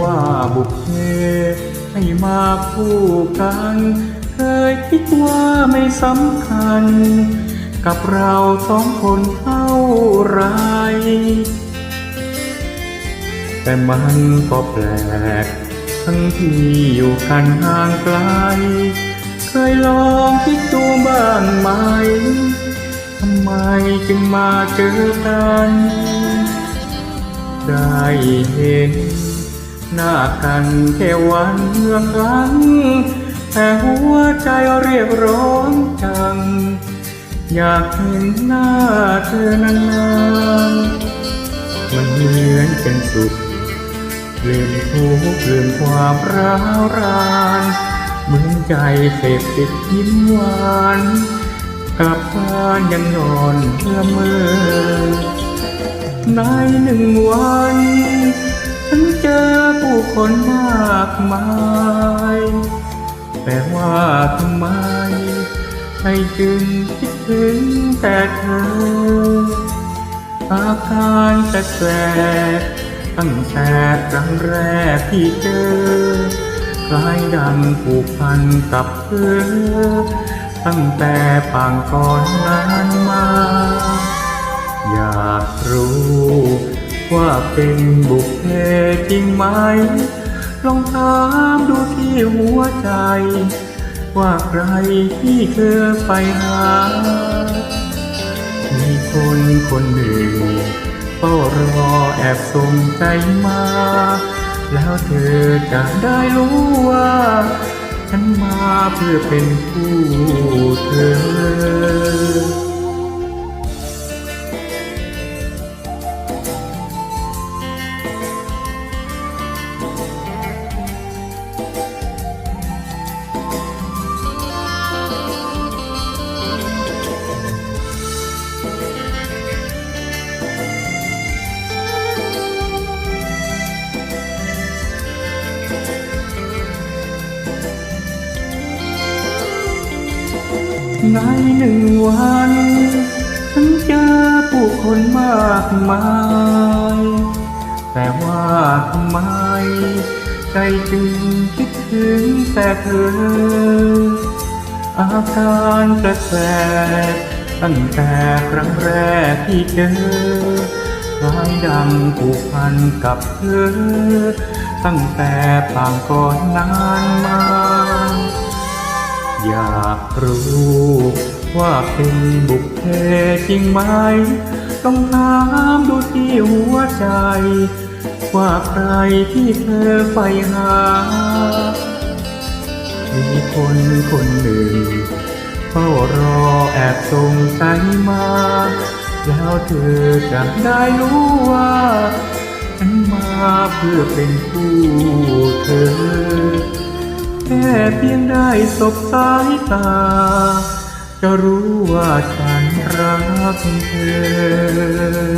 ว่าบุพเพให้มาคู่กัน เคยคิดว่าไม่สำคัญ กับเราสองคนเท่าไร แต่มันก็แปลก ทั้งที่อยู่กันห่างไกล เคยลองคิดดูบ้างไหมทำไมจึงมาเจอกัน ได้เห็น หน้ากันแค่วันเมื่อครั้งแต่หัวใจเรียกร้องจัง อยากเห็นหน้าเธอนานๆมันเหมือนเป็นสุขลืมทุกข์ลืมความร้าวรานเหมือนใจเสพติดยิ้มหวานกลับบ้านยังนอนละเมอในหนึ่งวัน ฉันเจอผู้คนมากมาย แต่ว่าทำไมให้จึงคิดถึงแต่เธอ อาการแปลกๆตั้งแต่ครั้งแรกที่เจอ คล้ายดังผูกพันกับเธอ ตั้งแต่ปางก่อนนั้นมา อยากรู้ ว่าเป็นบุพเพจริงไหม ลองถามดูที่หัวใจ ว่าใครที่เธอไปหา มีคนคนหนึ่งเฝ้ารอแอบส่งใจมา แล้วเธอจะได้รู้ว่า ฉันมาเพื่อเป็นผู้เธอ ในหนึ่งวันฉันเจอผู้คนมากมาย แต่ว่าทำไม ใจจึงคิดถึงแต่เธอ อาการแปลกๆตั้งแต่ครั้งแรกที่เจอคล้ายดังผูกพันกับเธอ ตั้งแต่ปางก่อนนานมา อยากรู้ว่าเป็นบุพเพจริงไหม ต้องถามดูที่หัวใจ ว่าใครที่เธอไปหา มีคนคนหนึ่งเฝ้ารอแอบส่งใจมา แล้วเธอจะได้รู้ว่าฉันมาเพื่อเป็นผู้เธอ แค่เพียงได้สบสายตา จะรู้ว่าฉันรักเธอ